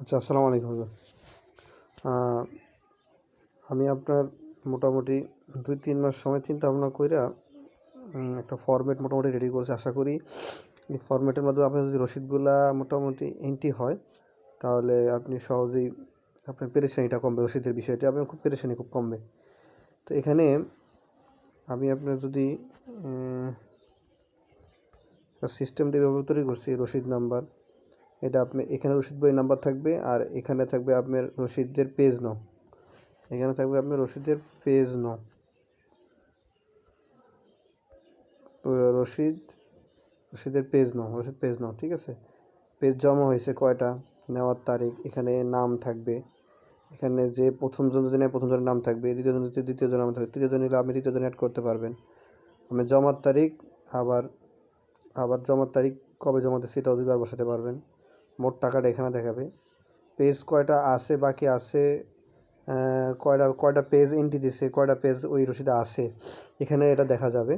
আচ্ছা আসসালামু আলাইকুম হুজুর আমি আপনার মোটামুটি দুই, তিন মাস সময় চিন্তা ভাবনা কইরা একটা ফরম্যাট মোটামুটি রেডি করেছি। আশা করি এই ফরম্যাটের মাধ্যমে আপনার যদি রসিদগুলা মোটামুটি এন্ট্রি হয়, তাহলে আপনি সহজেই আপনার পেরেশানিটা কমবে, রসিদের বিষয়টা। আপনার খুব পেরেশানি খুব কমবে। তো এখানে আমি আপনার যদি সিস্টেমটা এভাবে তৈরি করছি, রসিদ নাম্বার এটা আপনি, এখানে রসিদ বই নাম্বার থাকবে আর এখানে থাকবে আপনার রসিদের পেজ ন এখানে থাকবে আপনার রসিদের পেজ ন রসিদ রসিদের পেজ ন রসিদ পেজ ন ঠিক আছে? পেজ জমা হয়েছে কয়টা? নেওয়ার তারিখ, এখানে নাম থাকবে। এখানে যে প্রথম জন যদি নেয়, প্রথম জনের নাম থাকবে। দ্বিতীয় জন যদি, দ্বিতীয় জনের নাম থাকবে। তৃতীয় জন আপনি তৃতীয় জন অ্যাড করতে পারবেন। আপনি জমার তারিখ, আবার আবার জমার তারিখ কবে জমা দিচ্ছে সেটাও দুইবার বসাতে পারবেন। মোট টাকাটা এখানে দেখাবে। পেজ কয়টা আছে, বাকি আছে কয়টা কয়টা পেজ এন্ট্রি দিছে, কয়টা পেজ ওই রসিদে আছে, এখানে এটা দেখা যাবে।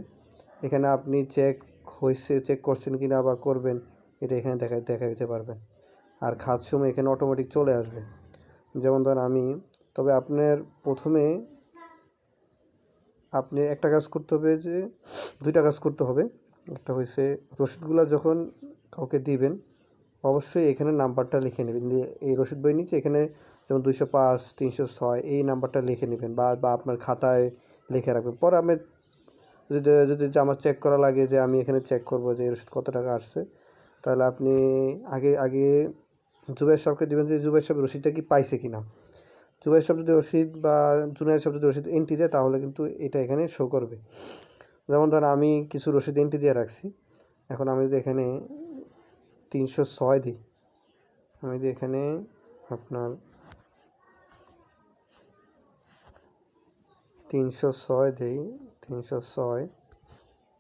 এখানে আপনি চেক হয়েছে চেক করছেন কিনা বা করবেন, এটা এখানে দেখা দেখা দিতে পারবেন। আর খাত সময় এখানে অটোমেটিক চলে আসবে। যেমন ধরেন আমি, তবে আপনার প্রথমে আপনি একটা কাজ করতে হবে যে, দুইটা কাজ করতে হবে। একটা হয়েছে রসিদগুলো যখন কাউকে দিবেন অবশ্যই এখানে নাম্বারটা লিখে নেবেন। এই রসিদ বই নিচে এখানে যেমন দুইশো পাঁচ, তিনশো ছয়, এই নাম্বারটা লিখে নেবেন বা বা আপনার খাতায় লিখে রাখবেন। পরে আমি যদি যদি আমার চেক করা লাগে যে আমি এখানে চেক করব যে রসিদ কত টাকা আসছে, তাহলে আপনি আগে আগে জুবাইর সাহেবকে দেবেন যে জুবাইর সাহেব রসিদটা কি পাইছে কিনা। জুবাইর সাহেব যদি রসিদ বা জুনাইর সাহেব যদি রসিদ এন্ট্রি দেয়, তাহলে কিন্তু এটা এখানে শো করবে। যেমন ধর আমি কিছু রসিদ এন্ট্রি দিয়ে রাখছি। এখন আমি যদি এখানে তিনশো ছয় দিই। আমি যদি এখানে আপনার তিনশো ছয় দিই, তিনশো ছয়,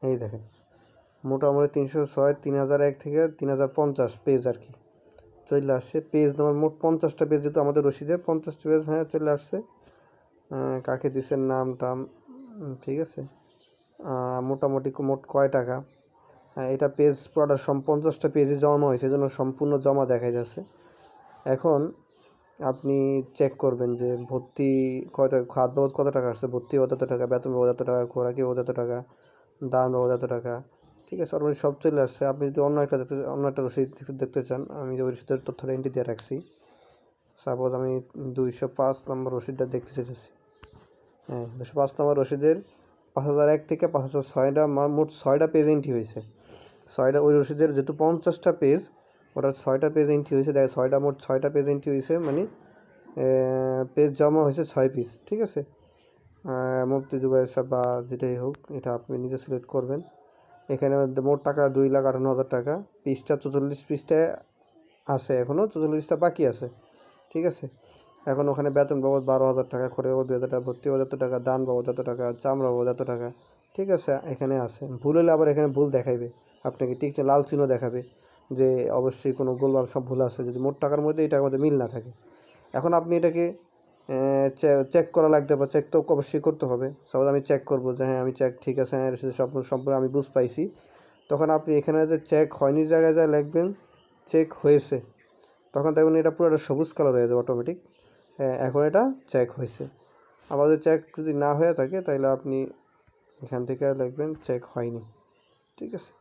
এই দেখেন। মোটামুটি তিনশো ছয়, তিন হাজার এক থেকে তিন হাজার পঞ্চাশ পেজ আর কি। চলে আসছে পেজ তোমার মোট পঞ্চাশটা পেজ যেহেতু আমাদের রসিদের পঞ্চাশটা পেজ হ্যাঁ চলে আসছে। কাকে দিচ্ছেন নাম টাম ঠিক আছে। মোটামুটি মোট কয় টাকা? এটা পেজ সম, পঞ্চাশটা পেজে জমা হয়েছে জন্য সম্পূর্ণ জমা দেখা যাচ্ছে। এখন আপনি চেক করবেন যে ভর্তি কত খাত বাবদ কত টাকা আসছে? ভর্তি বাবদ এত টাকা, বেতন বাবদ এত টাকা, খোরাকি বাবদ এত টাকা, দান বাবদ এত টাকা। ঠিক আছে সর্বনিম্ন সব চলে আসছে। আপনি যদি অন্য একটা দেখতে অন্য একটা রসিদ দেখতে চান, আমি যে রসিদের তথ্যটা এন্ট্রি দিয়ে রাখছি। সাপোজ আমি দুইশো পাঁচ নম্বর রসিদটা দেখতে চাইতেছি। হ্যাঁ দুশো পাঁচ নম্বর রসিদের পাঁচ হাজার এক থেকে পাঁচ হাজার ছয়টা মোট ছয়টা পেজ এন্ট্রি হয়েছে। ছয়টা ওই রসিদের যেহেতু পঞ্চাশটা পেজ ওটা ছয়টা পেজ এন্ট্রি হয়েছে। দেখ ছয়টা মোট ছয়টা পেজ এন্ট্রি হয়েছে মানে পেজ জমা হয়েছে ছয় পিস ঠিক আছে? মুফতি জুবাইর বা যেটাই হোক, এটা আপনি নিজে সিলেক্ট করবেন। এখানে মোট টাকা দুই লাখ আটান্ন হাজার টাকা। পিসটা চৌচল্লিশ পিসটায় আছে এখনও চৌচল্লিশটা বাকি আছে, ঠিক আছে? এখন ওখানে বেতন বাবদ বারো হাজার টাকা করে বাবদ হাজার টাকা ভর্তি বাবদ এত টাকা, দান বাবদ এত টাকা, চামড়া বাবদ এত টাকা, ঠিক আছে, এখানে আছে। ভুল হলে আবার এখানে ভুল দেখাইবে। আপনাকে ঠিক লাল চিহ্ন দেখাবে যে অবশ্যই কোনো গোলমাল সব ভুল আছে। যদি মোট টাকার মধ্যে এটার মধ্যে মিল না থাকে। এখন আপনি এটাকে চেক করা লাগতে পারে। চেক তো অবশ্যই করতে হবে। সাপোজ আমি চেক করব যে হ্যাঁ আমি চেক ঠিক আছে হ্যাঁ সব সম্পূর্ণ আমি বুঝ পাইছি। তখন আপনি এখানে যে চেক হয়নি জায়গায় যা লিখবেন চেক হয়েছে। তখন দেখবেন এটা পুরো একটা সবুজ কালার হয়ে যাবে অটোমেটিক হ্যাঁ এখন এটা চেক হয়েছে। আবার যদি চেক যদি না হয়ে থাকে, তাহলে আপনি এখান থেকে লিখবেন চেক হয়নি। ঠিক আছে?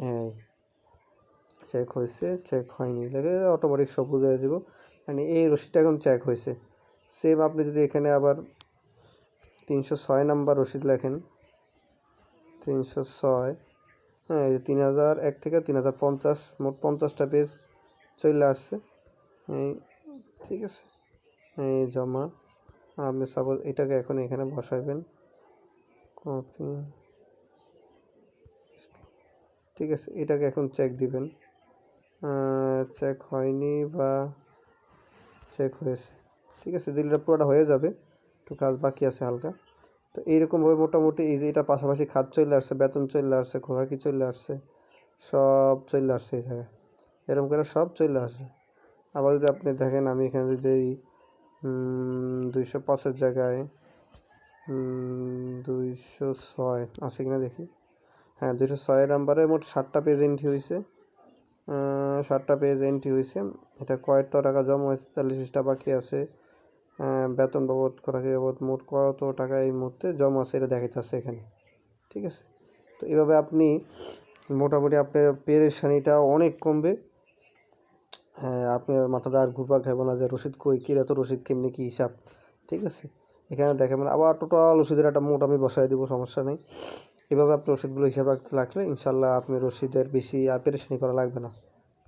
হ্যাঁ চেক হয়েছে চেক হয়নি। লেগে অটোমেটিক সবুজ হয়ে যাব। মানে এই রসিদটা এখন চেক হয়েছে। সেম আপনি যদি এখানে আবার তিনশো ছয় নাম্বার রসিদ লেখেন, তিনশো ছয় হ্যাঁ তিন হাজার এক থেকে তিন হাজার পঞ্চাশ, মোট পঞ্চাশটা পেজ চলে আসছে। এই, ঠিক আছে? জমা আপনি সাপোজ এটাকে এখন এখানে বসাবেন কপি ঠিক আছে, এটাকে এখন চেক দিবেন। চেক হয়নি বা চেক হয়েছে। ঠিক আছে দিলটা পুরোটা হয়ে যাবে। একটু কাজ বাকি আছে হালকা। তো এইরকমভাবে মোটামুটি এই যে এটা পাশাপাশি খাত চলে আসছে, বেতন চলে আসছে খোরাকি চলে আসছে, সব চলে আসছে এই জায়গায়। এরকম করে সব চলে আসে আবার যদি আপনি দেখেন, আমি এখানে যদি দুইশো পাঁচের জায়গায় দুইশো ছয়, আছে কিনা দেখি? হ্যাঁ দুইশো ছয় নাম্বারে মোট ষাটটা পেজ এন্ট্রি হয়েছে ষাটটা পেজ এন্ট্রি হয়েছে এটা কয়েকটা টাকা জমা হয়েছে চল্লিশটা বাকি আছে। বেতন বাবদ করা বাবদ, মোট কত টাকা এই মুহূর্তে জমা আছে এটা দেখাইতেছে এখানে। ঠিক আছে? তো এভাবে আপনি মোটামুটি আপনার পেরেশানিটা অনেক কমবে। হ্যাঁ আপনার মাথাটা আর ঘুরপাক খাইব না যে রসিদ কই, কি এত রসিদ কেমনি কি হিসাব? ঠিক আছে? এখানে দেখাবেন আবার টোটাল রসিদের একটা মোট আমি বসাই দেবো, সমস্যা নেই। এভাবে আপনি রসিদগুলো হিসাব রাখতে লাগলে ইনশাল্লাহ আপনি রসিদের বেশি আর পেরেশানি করা লাগবে না।